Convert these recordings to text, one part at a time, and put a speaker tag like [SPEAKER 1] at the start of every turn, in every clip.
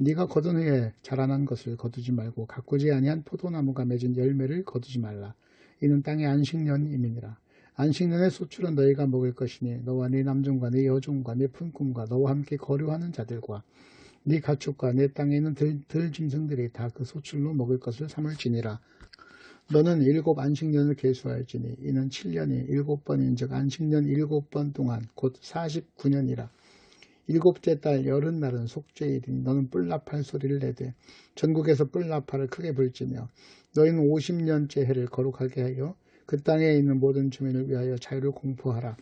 [SPEAKER 1] 네가 거둔 후에 자라난 것을 거두지 말고 가꾸지 아니한 포도나무가 맺은 열매를 거두지 말라. 이는 땅의 안식년임이니라. 안식년의 소출은 너희가 먹을 것이니 너와 네 남종과 네 여종과 네 품꾼과 너와 함께 거류하는 자들과 네 가축과 내 땅에 있는 들, 들 짐승들이 다 그 소출로 먹을 것을 삼을지니라. 너는 일곱 안식년을 계수할지니 이는 7년이 일곱 번인즉 안식년 일곱 번 동안 곧 49년이라. 일곱째 달 여름날은 속죄일이니 너는 뿔나팔 소리를 내되 전국에서 뿔나팔을 크게 불지며 너희는 50년째 해를 거룩하게 하여 그 땅에 있는 모든 주민을 위하여 자유를 공포하라.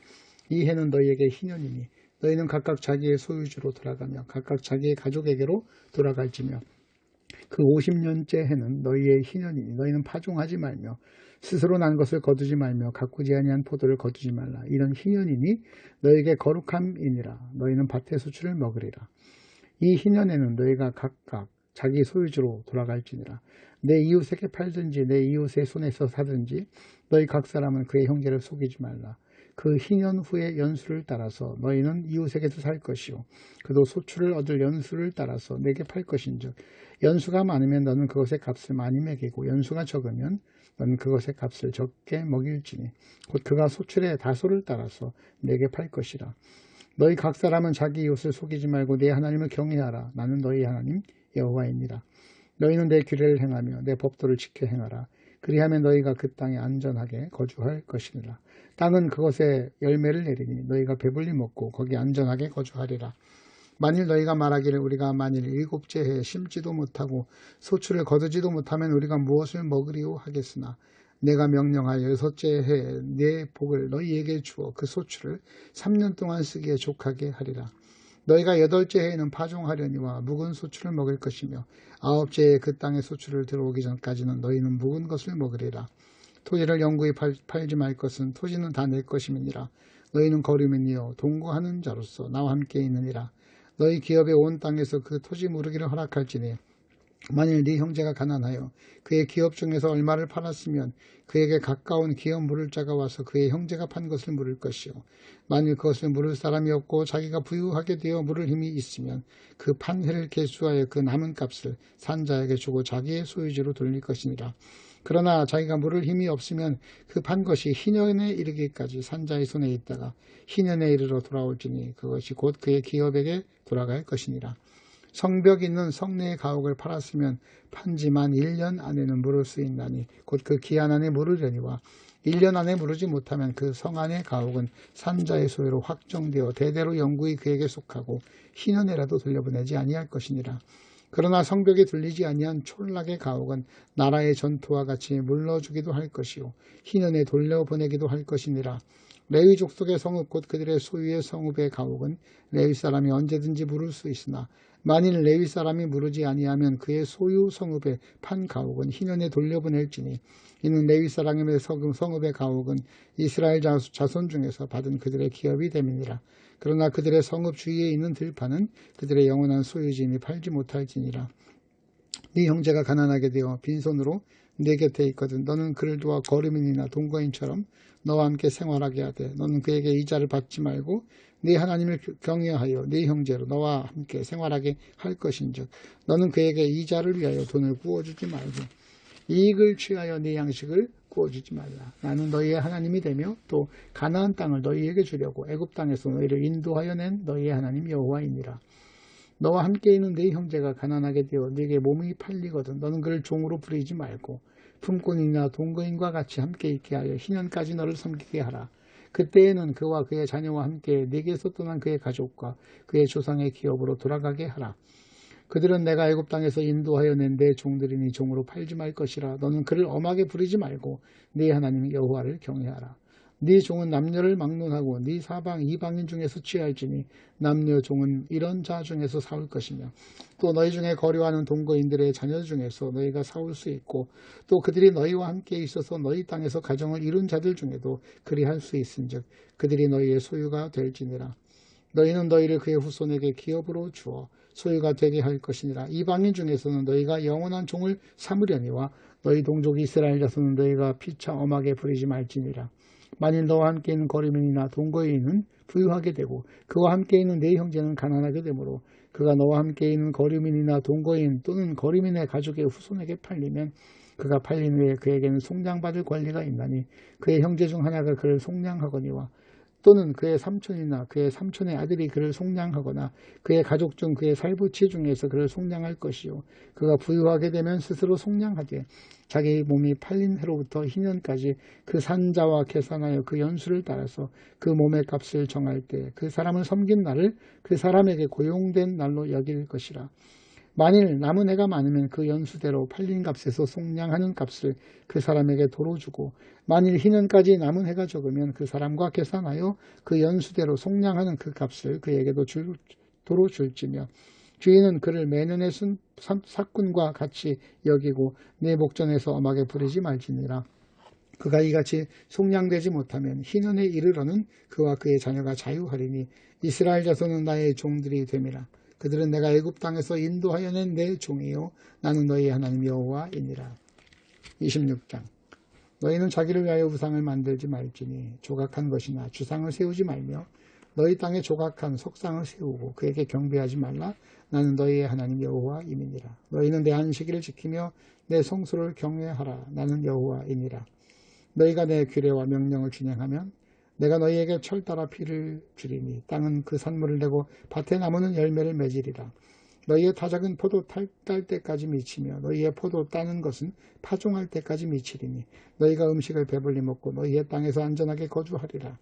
[SPEAKER 1] 이 해는 너희에게 희년이니 너희는 각각 자기의 소유주로 돌아가며 각각 자기의 가족에게로 돌아갈지며 그 50년째 해는 너희의 희년이니 너희는 파종하지 말며 스스로 난 것을 거두지 말며 가꾸지 아니한 포도를 거두지 말라. 이런 희년이니 너에게 거룩함이니라. 너희는 밭의 수출을 먹으리라. 이 희년에는 너희가 각각 자기 소유주로 돌아갈지니라. 내 이웃에게 팔든지 내 이웃의 손에서 사든지 너희 각 사람은 그의 형제를 속이지 말라. 그 희년 후의 연수를 따라서 너희는 이웃에게도 살 것이요 그도 소출을 얻을 연수를 따라서 내게 팔 것인즉 연수가 많으면 너는 그것의 값을 많이 매기고 연수가 적으면 너는 그것의 값을 적게 먹일지니 곧 그가 소출의 다소를 따라서 내게 팔 것이라. 너희 각 사람은 자기 이웃을 속이지 말고 내 하나님을 경외하라. 나는 너희 하나님 여호와입니다. 너희는 내 규례를 행하며 내 법도를 지켜 행하라. 그리하면 너희가 그 땅에 안전하게 거주할 것이니라. 땅은 그것에 열매를 내리니 너희가 배불리 먹고 거기 안전하게 거주하리라 만일 너희가 말하기를 우리가 만일 일곱째 해에 심지도 못하고 소출을 거두지도 못하면 우리가 무엇을 먹으리오 하겠으나 내가 명령하여 여섯째 해에 내 복을 너희에게 주어 그 소출을 3년 동안 쓰기에 족하게 하리라. 너희가 여덟째 해에는 파종하려니와 묵은 소출을 먹을 것이며 아홉째 해에 그 땅의 소출을 들어오기 전까지는 너희는 묵은 것을 먹으리라. 토지를 영구히 팔, 팔지 말 것은 토지는 다 내 것임이니라. 너희는 거류민이여 동거하는 자로서 나와 함께 있느니라. 너희 기업의 온 땅에서 그 토지 무르기를 허락할지니 만일 네 형제가 가난하여 그의 기업 중에서 얼마를 팔았으면 그에게 가까운 기업 물을 자가 와서 그의 형제가 판 것을 물을 것이요. 만일 그것을 물을 사람이 없고 자기가 부유하게 되어 물을 힘이 있으면 그 판회를 개수하여 그 남은 값을 산자에게 주고 자기의 소유지로 돌릴 것이니라 그러나 자기가 물을 힘이 없으면 그판 것이 희년에 이르기까지 산자의 손에 있다가 희년에 이르러 돌아올지니 그것이 곧 그의 기업에게 돌아갈 것이니라. 성벽 있는 성내의 가옥을 팔았으면 판지만 1년 안에는 물을 수 있나니 곧 그 기한 안에 물으려니와 1년 안에 물으지 못하면 그 성 안의 가옥은 산자의 소유로 확정되어 대대로 영구히 그에게 속하고 희년에라도 돌려보내지 아니할 것이니라. 그러나 성벽에 들리지 아니한 촌락의 가옥은 나라의 전투와 같이 물러주기도 할 것이요 희년에 돌려보내기도 할 것이니라. 레위 족속의 성읍 곧 그들의 소유의 성읍의 가옥은 레위 사람이 언제든지 물을 수 있으나 만일 레위 사람이 물으지 아니하면 그의 소유 성읍의 판 가옥은 희년에 돌려보낼지니 이는 레위 사람의 성읍의 가옥은 이스라엘 자손 중에서 받은 그들의 기업이 됨이니라. 그러나 그들의 성읍 주위에 있는 들판은 그들의 영원한 소유지니 팔지 못할지니라. 네 형제가 가난하게 되어 빈손으로 내 곁에 있거든 너는 그를 도와 거르민이나 동거인처럼 너와 함께 생활하게 하되 너는 그에게 이자를 받지 말고 네 하나님을 경외하여 네 형제로 너와 함께 생활하게 할 것인즉 너는 그에게 이자를 위하여 돈을 구워주지 말고 이익을 취하여 네 양식을 구워주지 말라. 나는 너희의 하나님이 되며 또 가나안 땅을 너희에게 주려고 애굽 땅에서 너희를 인도하여 낸 너희의 하나님 여호와이니라. 너와 함께 있는 네 형제가 가난하게 되어 네게 몸이 팔리거든 너는 그를 종으로 부리지 말고 품꾼이나 동거인과 같이 함께 있게 하여 희년까지 너를 섬기게 하라. 그때에는 그와 그의 자녀와 함께 네게서 떠난 그의 가족과 그의 조상의 기업으로 돌아가게 하라. 그들은 내가 애굽 땅에서 인도하여 낸 내 종들이니 종으로 팔지 말 것이라 너는 그를 엄하게 부리지 말고 네 하나님 여호와를 경외하라 네 종은 남녀를 막론하고 네 사방 이방인 중에서 취할지니 남녀 종은 이런 자 중에서 사올 것이며 또 너희 중에 거류하는 동거인들의 자녀 중에서 너희가 사올 수 있고 또 그들이 너희와 함께 있어서 너희 땅에서 가정을 이룬 자들 중에도 그리할 수 있은즉 그들이 너희의 소유가 될지니라. 너희는 너희를 그의 후손에게 기업으로 주어 소유가 되게 할 것이니라. 이방인 중에서는 너희가 영원한 종을 삼으려니와 너희 동족 이스라엘 자손은 너희가 피차 엄하게 부리지 말지니라 만일 너와 함께 있는 거리민이나 동거인은 부유하게 되고 그와 함께 있는 네 형제는 가난하게 되므로 그가 너와 함께 있는 거리민이나 동거인 또는 거리민의 가족의 후손에게 팔리면 그가 팔린 후에 그에게는 속량받을 권리가 있나니 그의 형제 중 하나가 그를 속량하거니와 또는 그의 삼촌이나 그의 삼촌의 아들이 그를 속량하거나 그의 가족 중 그의 살부치 중에서 그를 속량할 것이요. 그가 부유하게 되면 스스로 속량하되 자기 몸이 팔린 해로부터 희년까지 그 산자와 계산하여 그 연수를 따라서 그 몸의 값을 정할 때 그 사람을 섬긴 날을 그 사람에게 고용된 날로 여길 것이라 만일 남은 해가 많으면 그 연수대로 팔린 값에서 속량하는 값을 그 사람에게 도로 주고 만일 희년까지 남은 해가 적으면 그 사람과 계산하여 그 연수대로 속량하는 그 값을 그에게도 줄, 도로 줄지며 주인은 그를 매년의 순, 사꾼과 같이 여기고 내 목전에서 엄하게 부리지 말지니라. 그가 이같이 속량되지 못하면 희년에 이르러는 그와 그의 자녀가 자유하리니 이스라엘 자손은 나의 종들이 됨이라. 그들은 내가 애굽 땅에서 인도하여 낸 내 종이요. 나는 너희 하나님 여호와이니라. 26장. 너희는 자기를 위하여 우상을 만들지 말지니 조각한 것이나 주상을 세우지 말며 너희 땅에 조각한 석상을 세우고 그에게 경배하지 말라. 나는 너희의 하나님 여호와이니라. 너희는 내 안식일을 지키며 내 성수를 경외하라. 나는 여호와이니라. 너희가 내 규례와 명령을 진행하면 내가 너희에게 철 따라 피를 주리니 땅은 그 산물을 내고 밭에 나무는 열매를 맺으리라. 너희의 타작은 포도 탈 때까지 미치며 너희의 포도 따는 것은 파종할 때까지 미치리니 너희가 음식을 배불리 먹고 너희의 땅에서 안전하게 거주하리라.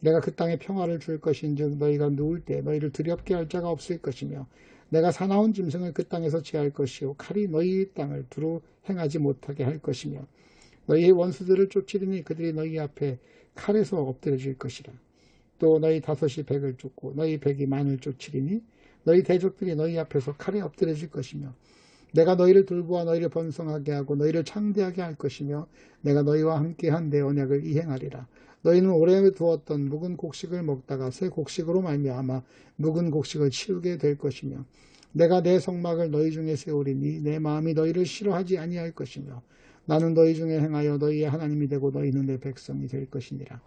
[SPEAKER 1] 내가 그 땅에 평화를 줄 것인즉 너희가 누울 때 너희를 두렵게 할 자가 없을 것이며 내가 사나운 짐승을 그 땅에서 제할 것이요 칼이 너희 땅을 두루 행하지 못하게 할 것이며 너희의 원수들을 쫓으리니 그들이 너희 앞에 칼에서 엎드려질 것이라. 또 너희 다섯이 백을 쫓고 너희 백이 만을 쫓으리니 너희 대적들이 너희 앞에서 칼에 엎드려질 것이며 내가 너희를 돌보아 너희를 번성하게 하고 너희를 창대하게 할 것이며 내가 너희와 함께한 내 언약을 이행하리라. 너희는 오래 두었던 묵은 곡식을 먹다가 새 곡식으로 말미암아 묵은 곡식을 치우게 될 것이며 내가 내 성막을 너희 중에 세우리니 내 마음이 너희를 싫어하지 아니할 것이며 나는 너희 중에 행하여 너희의 하나님이 되고 너희는 내 백성이 될 것이니라.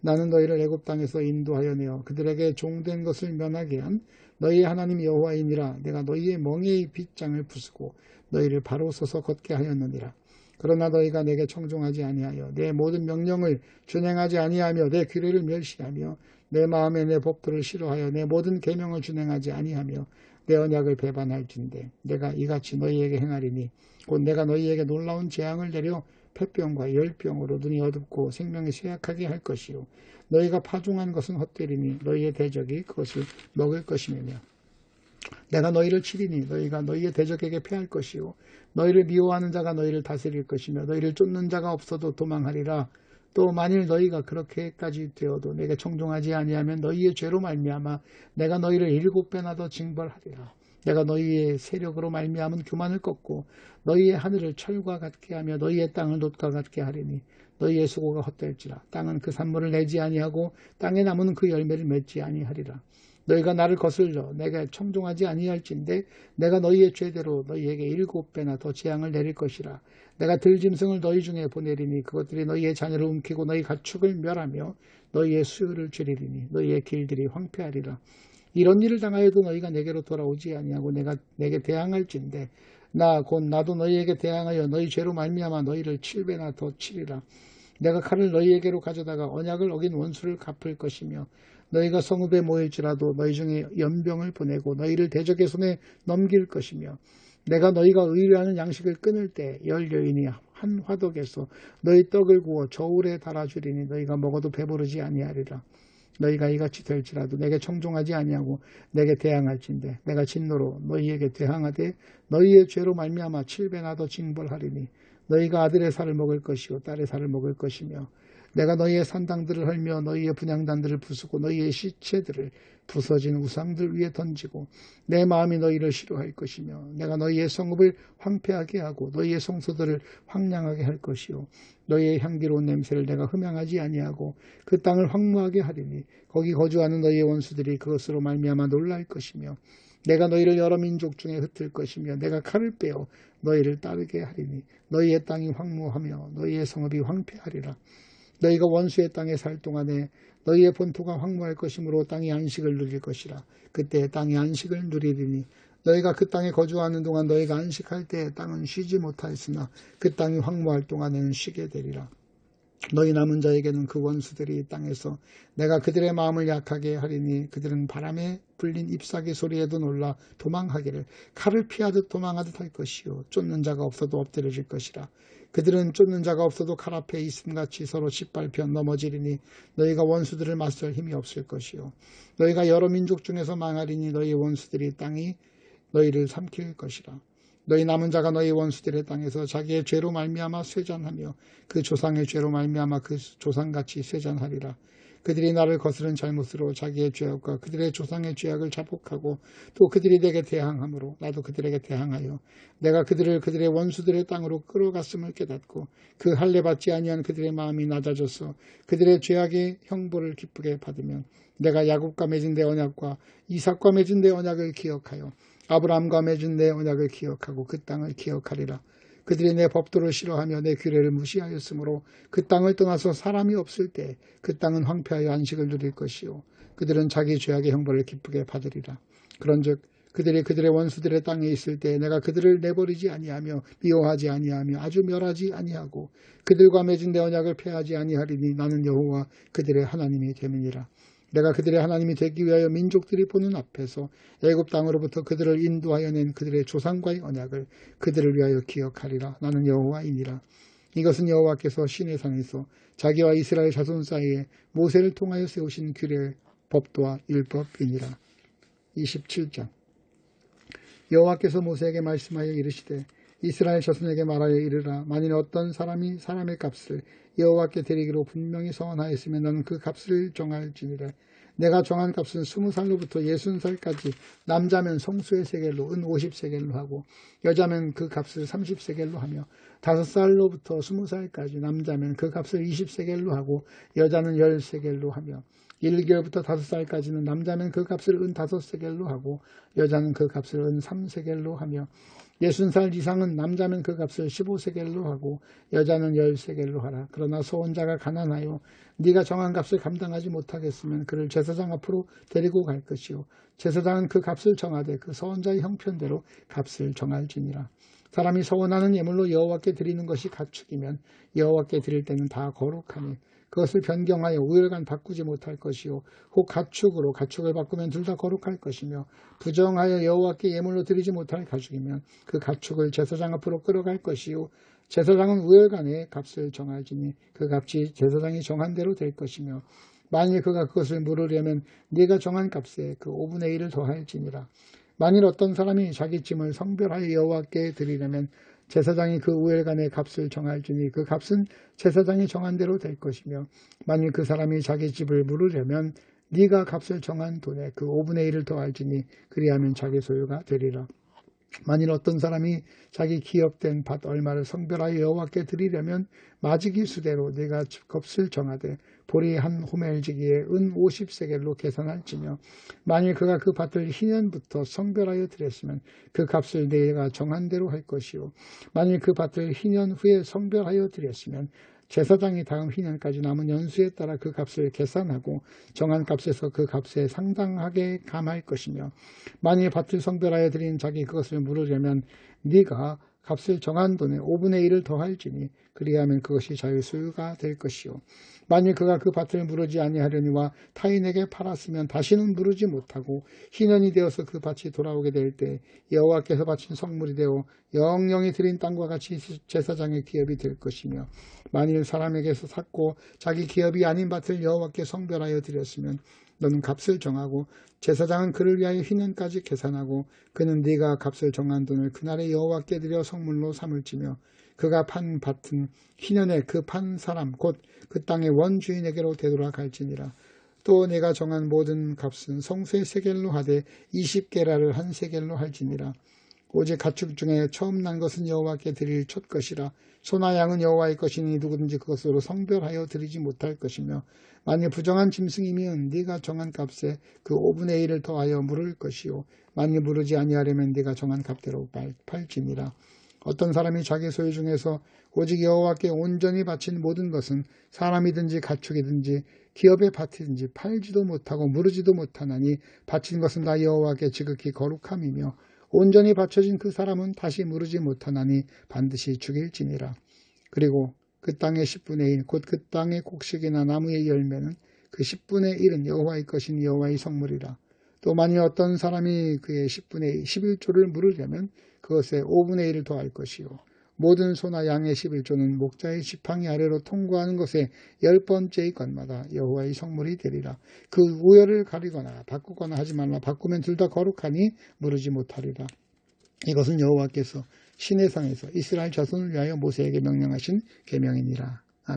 [SPEAKER 1] 나는 너희를 애굽 땅에서 인도하여 내어 그들에게 종된 것을 면하게 한 너희의 하나님 여호와이니라. 내가 너희의 멍에의 빗장을 부수고 너희를 바로 서서 걷게 하였느니라. 그러나 너희가 내게 청종하지 아니하여 내 모든 명령을 준행하지 아니하며 내 규례를 멸시하며 내 마음에 내 법도를 싫어하여 내 모든 계명을 준행하지 아니하며 내 언약을 배반할진대 내가 이같이 너희에게 행하리니 곧 내가 너희에게 놀라운 재앙을 내려 폐병과 열병으로 눈이 어둡고 생명이 쇠약하게 할 것이요. 너희가 파종한 것은 헛되리니 너희의 대적이 그것을 먹을 것이며 내가 너희를 치리니 너희가 너희의 대적에게 패할 것이요. 너희를 미워하는 자가 너희를 다스릴 것이며 너희를 쫓는 자가 없어도 도망하리라. 또 만일 너희가 그렇게까지 되어도 내게 청종하지 아니하면 너희의 죄로 말미암아 내가 너희를 일곱 배나 더 징벌하리라 내가 너희의 세력으로 말미암은 교만을 꺾고 너희의 하늘을 철과 같게 하며 너희의 땅을 놋과 같게 하리니 너희의 수고가 헛될지라. 땅은 그 산물을 내지 아니하고 땅에 남은 그 열매를 맺지 아니하리라. 너희가 나를 거슬러 내가 청종하지 아니할진데 내가 너희의 죄대로 너희에게 일곱 배나 더 재앙을 내릴 것이라. 내가 들짐승을 너희 중에 보내리니 그것들이 너희의 자녀를 움키고 너희 가축을 멸하며 너희의 수요를 줄이리니 너희의 길들이 황폐하리라 이런 일을 당하여도 너희가 내게로 돌아오지 아니하고 내가 내게 대항할진데 나곧 나도 너희에게 대항하여 너희 죄로 말미암아 너희를 칠배나 더 치리라 내가 칼을 너희에게로 가져다가 언약을 어긴 원수를 갚을 것이며 너희가 성읍에 모일지라도 너희 중에 연병을 보내고 너희를 대적의 손에 넘길 것이며 내가 너희가 의뢰하는 양식을 끊을 때 열 여인이 한 화덕에서 너희 떡을 구워 저울에 달아주리니 너희가 먹어도 배부르지 아니하리라. 너희가 이같이 될지라도 내게 청종하지 아니하고 내게 대항할진대. 내가 진노로 너희에게 대항하되 너희의 죄로 말미암아 칠배나 더 징벌하리니 너희가 아들의 살을 먹을 것이요 딸의 살을 먹을 것이며 내가 너희의 산당들을 헐며 너희의 분양단들을 부수고 너희의 시체들을 부서진 우상들 위에 던지고 내 마음이 너희를 싫어할 것이며 내가 너희의 성읍을 황폐하게 하고 너희의 성소들을 황량하게 할 것이요. 너희의 향기로운 냄새를 내가 흠양하지 아니하고 그 땅을 황무하게 하리니 거기 거주하는 너희의 원수들이 그것으로 말미암아 놀랄 것이며 내가 너희를 여러 민족 중에 흩을 것이며 내가 칼을 빼어 너희를 따르게 하리니 너희의 땅이 황무하며 너희의 성읍이 황폐하리라 너희가 원수의 땅에 살 동안에 너희의 본토가 황무할 것이므로 땅이 안식을 누릴 것이라. 그때 땅이 안식을 누리리니 너희가 그 땅에 거주하는 동안 너희가 안식할 때 땅은 쉬지 못하였으나 그 땅이 황무할 동안에는 쉬게 되리라. 너희 남은 자에게는 그 원수들이 땅에서 내가 그들의 마음을 약하게 하리니 그들은 바람에 불린 잎사귀 소리에도 놀라 도망하기를 칼을 피하듯 도망하듯 할 것이요 쫓는 자가 없어도 엎드려질 것이라 그들은 쫓는 자가 없어도 칼 앞에 있음같이 서로 짓밟혀 넘어지리니 너희가 원수들을 맞설 힘이 없을 것이요 너희가 여러 민족 중에서 망하리니 너희 원수들이 땅이 너희를 삼킬 것이라 너희 남은 자가 너희 원수들의 땅에서 자기의 죄로 말미암아 쇠잔하며 그 조상의 죄로 말미암아 그 조상같이 쇠잔하리라. 그들이 나를 거스른 잘못으로 자기의 죄악과 그들의 조상의 죄악을 자복하고 또 그들이 내게 대항함으로 나도 그들에게 대항하여 내가 그들을 그들의 원수들의 땅으로 끌어갔음을 깨닫고 그 할례 받지 아니한 그들의 마음이 낮아져서 그들의 죄악의 형벌을 기쁘게 받으면 내가 야곱과 맺은 내 언약과 이삭과 맺은 내 언약을 기억하여 아브라함과 맺은 내 언약을 기억하고 그 땅을 기억하리라. 그들이 내 법도를 싫어하며 내 규례를 무시하였으므로 그 땅을 떠나서 사람이 없을 때 그 땅은 황폐하여 안식을 누릴 것이요 그들은 자기 죄악의 형벌을 기쁘게 받으리라. 그런즉 그들이 그들의 원수들의 땅에 있을 때 내가 그들을 내버리지 아니하며 미워하지 아니하며 아주 멸하지 아니하고 그들과 맺은 내 언약을 폐하지 아니하리니 나는 여호와 그들의 하나님이 됨이니라. 내가 그들의 하나님이 되기 위하여 민족들이 보는 앞에서 애굽 땅으로부터 그들을 인도하여 낸 그들의 조상과의 언약을 그들을 위하여 기억하리라. 나는 여호와이니라. 이것은 여호와께서 신의 산에서 자기와 이스라엘 자손 사이에 모세를 통하여 세우신 규례, 법도와 율법이니라. 27장 여호와께서 모세에게 말씀하여 이르시되 이스라엘 자손에게 말하여 이르라 만일 어떤 사람이 사람의 값을 여호와께 드리기로 분명히 서원하였으면 너는 그 값을 정할지니라. 내가 정한 값은 스무 살로부터 예순 살까지 남자면 성수의 세겔로 은 오십 세겔로 하고 여자면 그 값을 삼십 세겔로 하며 다섯 살로부터 스무 살까지 남자면 그 값을 이십 세겔로 하고 여자는 열 세겔로 하며 1개월부터 5살까지는 남자는 그 값을 은 5세겔로 하고 여자는 그 값을 은 3세겔로 하며 60살 이상은 남자는 그 값을 15세겔로 하고 여자는 10세겔로 하라. 그러나 소원자가 가난하여 네가 정한 값을 감당하지 못하겠으면 그를 제사장 앞으로 데리고 갈 것이요. 제사장은 그 값을 정하되 그 소원자의 형편대로 값을 정할지니라. 사람이 서원하는 예물로 여호와께 드리는 것이 가축이면 여호와께 드릴 때는 다 거룩하니 그것을 변경하여 우열간 바꾸지 못할 것이요 혹 가축으로 가축을 바꾸면 둘 다 거룩할 것이며 부정하여 여호와께 예물로 드리지 못할 가축이면 그 가축을 제사장 앞으로 끌어갈 것이요 제사장은 우열간에 값을 정할지니 그 값이 제사장이 정한 대로 될 것이며 만일 그가 그것을 물으려면 네가 정한 값에 그 5분의 1을 더할지니라 만일 어떤 사람이 자기 짐을 성별하여 여호와께 드리려면 제사장이 그 우엘간의 값을 정할지니 그 값은 제사장이 정한 대로 될 것이며 만일 그 사람이 자기 집을 물으려면 네가 값을 정한 돈에 그 5분의 1을 더할지니 그리하면 자기 소유가 되리라. 만일 어떤 사람이 자기 기업된 밭 얼마를 성별하여 여호와께 드리려면 마지기 수대로 네가 값을 정하되 보리 한 호멜지기에 은 50세겔로 계산할지며 만일 그가 그 밭을 희년부터 성별하여 드렸으면 그 값을 네가 정한 대로 할 것이요. 만일 그 밭을 희년 후에 성별하여 드렸으면 제사장이 다음 희년까지 남은 연수에 따라 그 값을 계산하고 정한 값에서 그 값에 상당하게 감할 것이며 만일 밭을 성별하여 드린 자기 그것을 물으려면 네가 값을 정한 돈에 5분의 1을 더할지니 그리하면 그것이 자유 소유가 될 것이요. 만일 그가 그 밭을 무르지 아니하려니와 타인에게 팔았으면 다시는 무르지 못하고 희년이 되어서 그 밭이 돌아오게 될 때 여호와께서 바친 성물이 되어 영영이 드린 땅과 같이 제사장의 기업이 될 것이며 만일 사람에게서 샀고 자기 기업이 아닌 밭을 여호와께 성별하여 드렸으면 너는 값을 정하고 제사장은 그를 위하여 희년까지 계산하고 그는 네가 값을 정한 돈을 그날에 여호와께 드려 성물로 삼을지며 그가 판 밭은 희년에 그 판 사람 곧 그 땅의 원주인에게로 되돌아갈지니라. 또 내가 정한 모든 값은 성소의 세겔로 하되 20게라를 한 세겔로 할지니라. 오직 가축 중에 처음 난 것은 여호와께 드릴 첫 것이라. 소나 양은 여호와의 것이니 누구든지 그것으로 성별하여 드리지 못할 것이며 만일 부정한 짐승이면 네가 정한 값에 그 5분의 1을 더하여 물을 것이요 만일 물으지 아니하려면 네가 정한 값대로 팔- 팔지니라. 어떤 사람이 자기 소유 중에서 오직 여호와께 온전히 바친 모든 것은 사람이든지 가축이든지 기업의 밭이든지 팔지도 못하고 무르지도 못하나니 바친 것은 다 여호와께 지극히 거룩함이며 온전히 바쳐진 그 사람은 다시 무르지 못하나니 반드시 죽일지니라. 그리고 그 땅의 10분의 1, 곧 그 땅의 곡식이나 나무의 열매는 그 10분의 1은 여호와의 것인 여호와의 성물이라. 또 만일 어떤 사람이 그의 10분의 11조를 물으려면 그것에 5분의 1을 더할 것이요. 모든 소나 양의 11조는 목자의 지팡이 아래로 통과하는 것에 열 번째의 것마다 여호와의 성물이 되리라. 그 우열을 가리거나 바꾸거나 하지 말라. 바꾸면 둘 다 거룩하니 무르지 못하리라. 이것은 여호와께서 시내상에서 이스라엘 자손을 위하여 모세에게 명령하신 계명이니라.